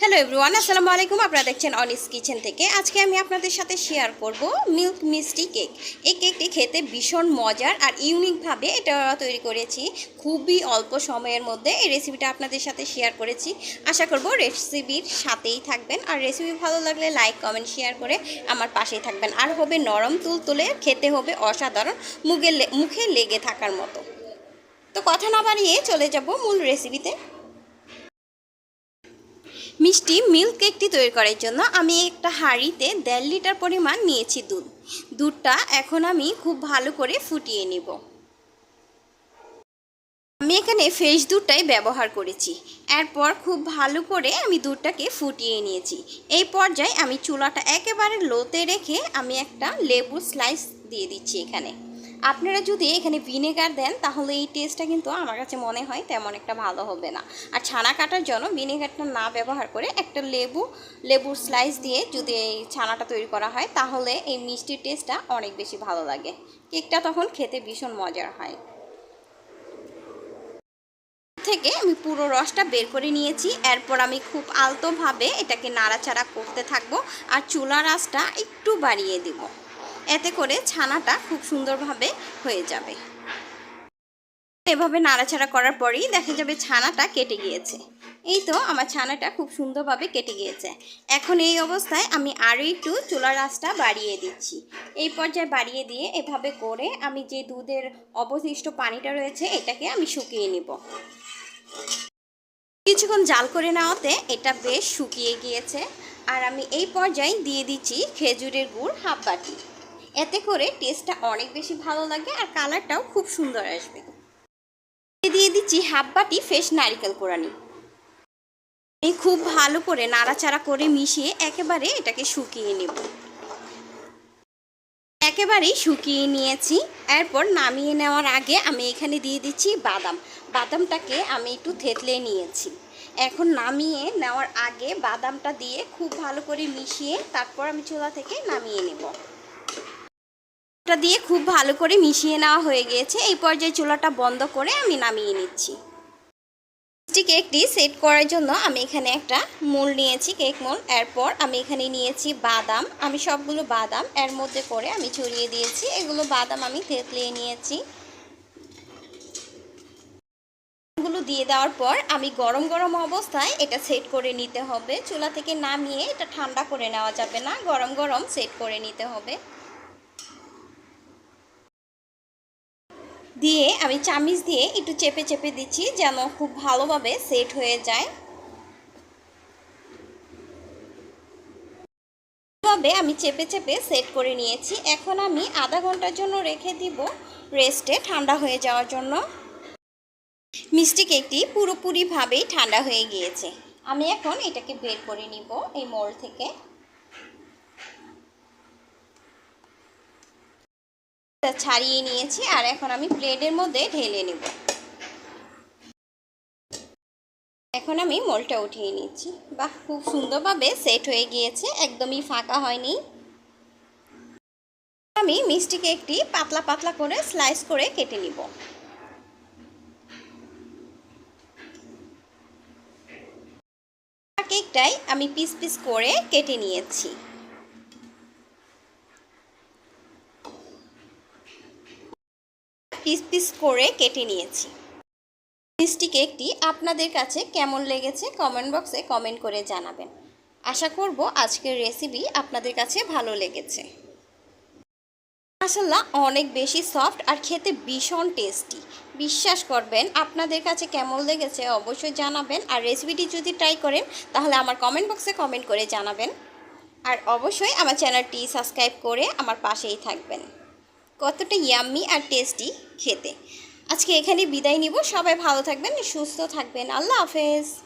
Hello everyone আসসালামু আলাইকুম। আপনারা দেখছেন অনিস কিচেন থেকে। আজকে আমি আপনাদের সাথে শেয়ার করব মিল্ক মিষ্টি কেক এই কেকটি খেতে ভীষণ মজার আর ইউনিকভাবে এটা তৈরি করেছি। খুবই অল্প সময়ের মধ্যে এই রেসিপিটা আপনাদের সাথে শেয়ার করেছি। আশা করব রেসিপির সাথেই থাকবেন। আর রেসিপি ভালো লাগলে লাইক কমেন্ট শেয়ার করে আমার পাশেই থাকবেন। আর হবে নরম তুল তুলে খেতে হবে অসাধারণ মুখে মুখে লেগে থাকার মতো। তো কথা না বাড়িয়ে চলে যাব মূল রেসিপিতে মিষ্টি মিল্ক কেকটি তৈরি করার জন্য আমি একটা হাঁড়িতে দেড় লিটার পরিমাণ নিয়েছি দুধ। দুধটা এখন আমি খুব ভালো করে ফুটিয়ে নিব। আমি এখানে ফ্রেশ দুধটাই ব্যবহার করেছি। এরপর খুব ভালো করে আমি দুধটাকে ফুটিয়ে নিয়েছি। এই পর্যায়ে আমি চুলাটা একেবারে লোতে রেখে আমি একটা লেবু স্লাইস দিয়ে দিচ্ছি এখানে। আপনারা যদি এখানে ভিনেগার দেন, তাহলে এই টেস্টটা কিন্তু আমার কাছে মনে হয় তেমন একটা ভালো হবে না। আর ছানা কাটার জন্য ভিনেগারটা না ব্যবহার করে একটা লেবু, লেবুর স্লাইস দিয়ে যদি এই ছানাটা তৈরি করা হয়, তাহলে এই মিষ্টির টেস্টটা অনেক বেশি ভালো লাগে। কেকটা তখন খেতে ভীষণ মজার হয়। থেকে আমি পুরো রসটা বের করে নিয়েছি। এরপর আমি খুব আলতোভাবে এটাকে নাড়াচাড়া করতে থাকব। আর চুলার আঁচটা একটু বাড়িয়ে দিব। এতে করে ছানাটা খুব সুন্দরভাবে হয়ে যাবে। এভাবে নাড়াচাড়া করার পরেই দেখা যাবে ছানাটা কেটে গিয়েছে। এই তো আমার ছানাটা খুব সুন্দরভাবে কেটে গিয়েছে। এখন এই অবস্থায় আমি আরও একটু চুলার আঁচটা বাড়িয়ে দিচ্ছি। এই পর্যায়ে বাড়িয়ে দিয়ে এভাবে করে আমি যে দুধের অবশিষ্ট পানিটা রয়েছে, এটাকে আমি শুকিয়ে নিব। কিছুক্ষণ জাল করে নেওয়াতে এটা বেশ শুকিয়ে গিয়েছে। আর আমি এই পর্যায়ে দিয়ে দিচ্ছি খেজুরের গুড় হাফ বাটি। এতে করে টেস্টটা অনেক বেশি ভালো লাগে আর কালারটাও খুব সুন্দর আসবে। দিয়ে দিচ্ছি হাফ বাটি ফ্রেশ নারিকেল কোরানি। এই খুব ভালো করে নাড়াচাড়া করে মিশিয়ে একেবারে এটাকে শুকিয়ে নেব। একেবারেই শুকিয়ে নিয়েছি। এরপর নামিয়ে নেওয়ার আগে আমি এখানে দিয়ে দিচ্ছি বাদাম। বাদামটাকে আমি একটু থেতলে নিয়েছি। এখন নামিয়ে নেওয়ার আগে বাদামটা দিয়ে খুব ভালো করে মিশিয়ে তারপর আমি চুলা থেকে নামিয়ে নেব। এটা দিয়ে খুব ভালো করে মিশিয়ে নেওয়া হয়ে গিয়েছে। এই পর্যায়ে চুলাটা বন্ধ করে আমি নামিয়ে নিচ্ছি। কেকটি সেট করার জন্য আমি এখানে একটা মোল নিয়েছি, কেক মোল। এরপর আমি এখানে নিয়েছি বাদাম। আমি সবগুলো বাদাম এর মধ্যে করে আমি ছড়িয়ে দিয়েছি। এগুলো বাদাম আমি থেতলিয়ে নিয়েছি। গুলো দিয়ে দেওয়ার পর আমি গরম গরম অবস্থায় এটা সেট করে নিতে হবে। চুলা থেকে নামিয়ে এটা ঠান্ডা করে নেওয়া যাবে না। গরম গরম সেট করে নিতে হবে। দিয়ে আমি চামিচ দিয়ে একটু চেপে চেপে দিচ্ছি যেন খুব ভালোভাবে সেট হয়ে যায়। ভাবে আমি চেপে চেপে সেট করে নিয়েছি। এখন আমি আধা ঘণ্টার জন্য রেখে দিব রেস্টে ঠান্ডা হয়ে যাওয়ার জন্য। মিষ্টি কেকটি পুরোপুরিভাবেই ঠান্ডা হয়ে গিয়েছে। আমি এখন এটাকে বের করে নিব এই মোল থেকে। ছাড়িয়ে নিয়েছি আর এখন আমি প্লেটের মধ্যে ঢেলে নেব। এখন আমি মোলটা উঠিয়ে নিচ্ছি। বাহ, খুব সুন্দরভাবে সেট হয়ে গিয়েছে, একদমই ফাঁকা হয়নি। আমি মিষ্টি কেকটি পাতলা পাতলা করে স্লাইস করে কেটে নিব। কেকটাই আমি পিস পিস করে কেটে নিয়েছি। পিস পিস করে কেটে নিয়েছি। মিষ্টি কেকটি আপনাদের কাছে কেমন লেগেছে কমেন্ট বক্সে কমেন্ট করে জানাবেন। আশা করব আজকের রেসিপি আপনাদের কাছে ভালো লেগেছে। মাসাল্লাহ অনেক বেশি সফট আর খেতে ভীষণ টেস্টি বিশ্বাস করবেন, আপনাদের কাছে কেমন লেগেছে অবশ্যই জানাবেন। আর রেসিপিটি যদি ট্রাই করেন, তাহলে আমার কমেন্ট বক্সে কমেন্ট করে জানাবেন। আর অবশ্যই আমার চ্যানেলটি সাবস্ক্রাইব করে আমার পাশেই থাকবেন। কতটা ইয়াম্মি আর টেস্টি খেতে। আজকে এখানে বিদায় নিব। সবাই ভালো থাকবেন, সুস্থ থাকবেন। আল্লাহ হাফেজ।